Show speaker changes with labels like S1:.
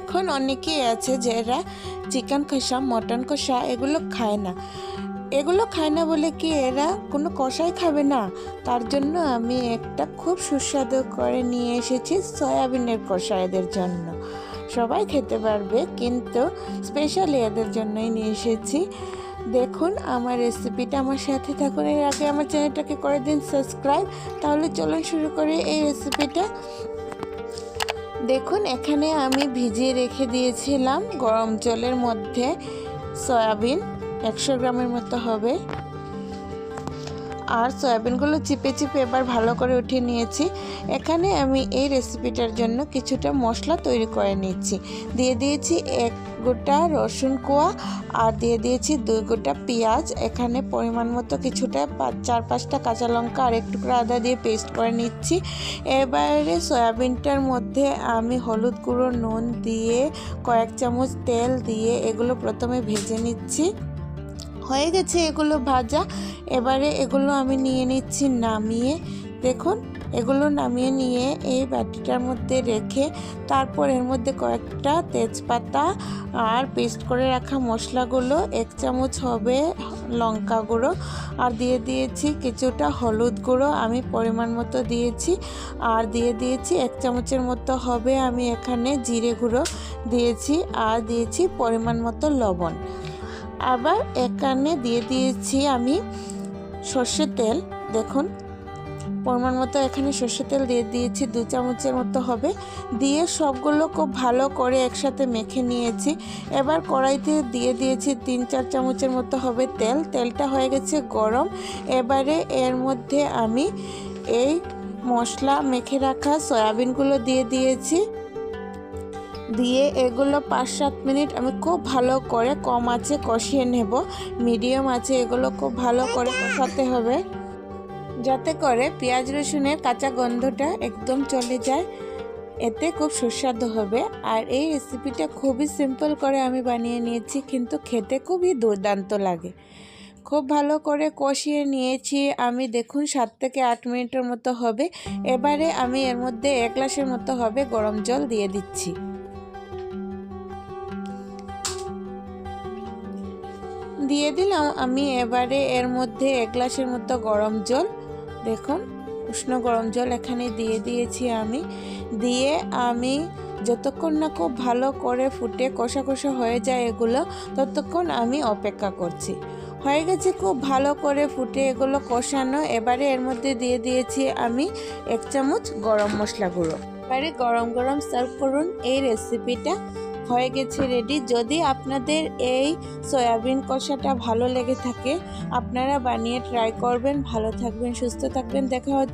S1: এখন অনেকেই আছে যারা চিকেন কষা মটন কষা, এগুলো খায় না। এগুলো খায় না বলে কি এরা কোনো কষাই খাবে না? তার জন্য আমি একটা খুব সুস্বাদু করে নিয়ে এসেছি সয়াবিনের কষা এদের জন্য। সবাই খেতে পারবে, কিন্তু স্পেশালি এদের জন্যই নিয়ে এসেছি। দেখুন আমার রেসিপিটা আমার সাথে থাকুন। এর আগে আমার চ্যানেলটাকে করে দিন সাবস্ক্রাইব তাহলে চলুন শুরু করি এই রেসিপিটা দেখুন এখানে আমি ভিজিয়ে রেখে দিয়েছিলাম গরম জলের মধ্যে সয়াবিন একশো গ্রামের মতো হবে। আর সয়াবিনগুলো চিপে চিপে এবার ভালো করে উঠিয়ে নিয়েছি। এখানে আমি এই রেসিপিটার জন্য কিছুটা মশলা তৈরি করে নিচ্ছি। দিয়ে দিয়েছি এক গোটা রসুন কোয়া আর দিয়ে দিয়েছি দুই গোটা পেঁয়াজ। এখানে পরিমাণ মতো কিছুটা চার পাঁচটা কাঁচা লঙ্কা আর একটু আদা দিয়ে পেস্ট করে নিচ্ছি। এবারে সয়াবিনটার মধ্যে আমি হলুদ গুঁড়ো, নুন দিয়ে কয়েক চামচ তেল দিয়ে এগুলো প্রথমে ভেজে নিচ্ছি। হয়ে গেছে এগুলো ভাজা। এবারে এগুলো আমি নিয়ে নিচ্ছি নামিয়ে। দেখুন, এগুলো নামিয়ে নিয়ে এই বাটিটার মধ্যে রেখে তারপর এর মধ্যে কয়েকটা তেজপাতা আর পেস্ট করে রাখা মশলাগুলো, এক চামচ হবে লঙ্কা গুঁড়ো আর দিয়ে দিয়েছি কিছুটা হলুদ গুঁড়ো আমি পরিমাণ মতো দিয়েছি। আর দিয়ে দিয়েছি এক চামচের মতো হবে আমি এখানে জিরে গুঁড়ো দিয়েছি আর দিয়েছি পরিমাণ মতো লবণ। আবার এখানে দিয়ে দিয়েছি আমি সর্ষের তেল। দেখুন, পরিমাণ মতো এখানে সর্ষের তেল দিয়ে দিয়েছি, দু চামচের মতো হবে। দিয়ে সবগুলো খুব ভালো করে একসাথে মেখে নিয়েছি। এবার কড়াইতে দিয়ে দিয়েছি তিন চার চামচের মতো হবে তেল। তেলটা হয়ে গেছে গরম। এবারে এর মধ্যে আমি এই মশলা মেখে রাখা সয়াবিনগুলো দিয়ে দিয়েছি। দিয়ে এগুলো পাঁচ সাত মিনিট আমি খুব ভালো করে কম আছে কষিয়ে নেব। মিডিয়াম আছে, এগুলো খুব ভালো করে কষাতে হবে। যাতে করে পেঁয়াজ রসুনের কাঁচা গন্ধটা একদম চলে যায়। এতে খুব সুস্বাদু হবে। আর এই রেসিপিটা খুবই সিম্পল করে আমি বানিয়ে নিয়েছি, কিন্তু খেতে খুবই দুর্দান্ত লাগে। খুব ভালো করে কষিয়ে নিয়েছি। আমি দেখুন সাত থেকে আট মিনিটের মতো হবে। এবারে আমি এর মধ্যে এক গ্লাসের মতো হবে গরম জল দিয়ে দিচ্ছি। দিয়ে দিলাম। আমি এবারে এর মধ্যে এক গ্লাসের মতো গরম জল, দেখুন, উষ্ণ গরম জল এখানে দিয়ে দিয়েছি আমি। দিয়ে আমি যতক্ষণ না খুব ভালো করে ফুটে কষা কষা হয়ে যায় এগুলো, ততক্ষণ আমি অপেক্ষা করছি। হয়ে গেছে খুব ভালো করে ফুটে এগুলো কষানো। এবারে এর মধ্যে দিয়ে দিয়েছি আমি এক চামচ গরম মশলা গুঁড়ো। এবারে গরম গরম সার্ভ করুন এই রেসিপিটা হয়ে গেছে রেডি যদি আপনাদের এই সয়াবিন কষাটা ভালো লেগে থাকে, আপনারা বানিয়ে ট্রাই করবেন। ভালো থাকবেন, সুস্থ থাকবেন। দেখা